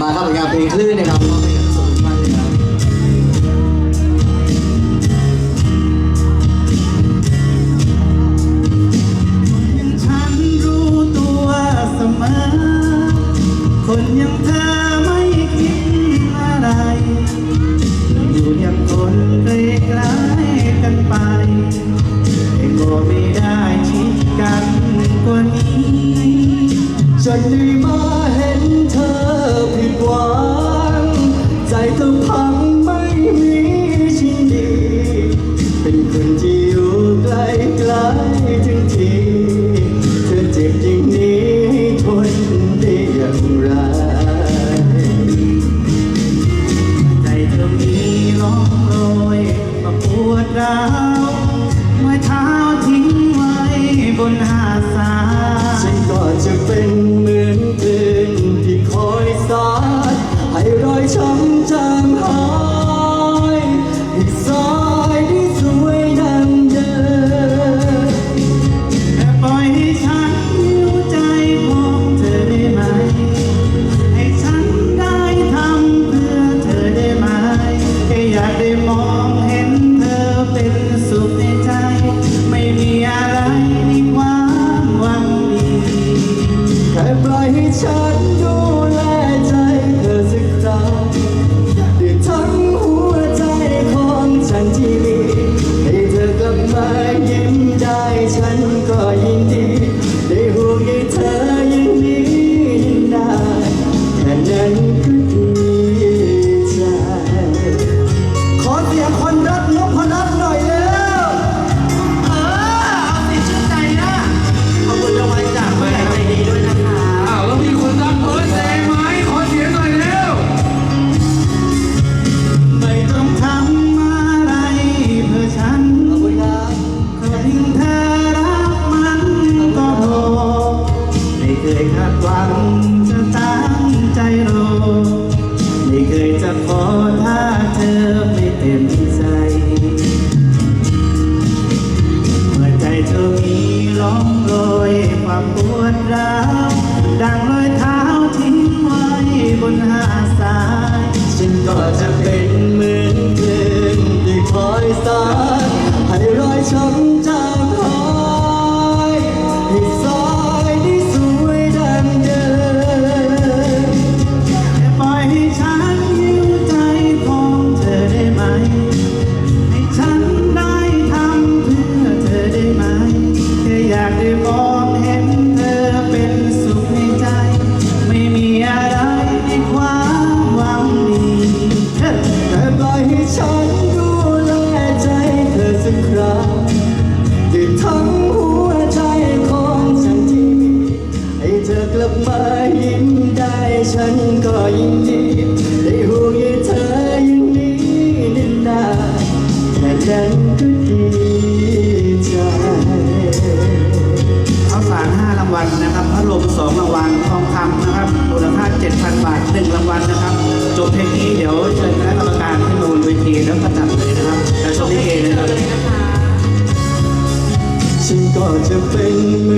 มาครับผลงานเพลงคลื่นนะครับมอบให้กับทุกท่านเลยครับฉันรู้ตัวเสมอ คนอย่างเธอไม่คิดอะไรอยู่อย่างคนไกลๆกันไปแต่ก็ไม่ได้ชิดกันกว่านี้ฉันได้มา อเสียงคนรักนพนัทหน่อยแล้วเออเอาสิชื่นใจนะขอบคุณรางวัลจากผู้ใหญ่ใจดีด้วยนะคะอ้าวแล้วมีคนรักเบิร์ดเดย์ไหมขอเสียงหน่อยเร็ว ไม่ต้องทำอะไรเพื่อฉันขอบคุณครับเพียงเธอรักมันก็พอไม่เคยคาดหวัง ร้าวดังรอยเท้าทิ้งไว้บนหาดทรายฉันก็จะเป็นเหมือน ให้ฉันดูแลใจเธอสักครั้งด้วยทั้งหัวใจของฉันที่มีให้เธอกลับมายิ้มได้ฉันก็ยินดีได้ห่วงใยเธออย่างนี้นานๆแค่นั้นก็ดีใจเอาสาร5รางวัลนะครับพัดลม2รางวัลทองคำนะครับมูลค่า7,000 บาท 1 รางวัลนะครับ จบเพลงนี้เดี๋ยวเชิญคณะ แล้วก็จัดเลยนะครับแล้วชมลิเกเลยครับ ฉันก็จะเป็นเหมือน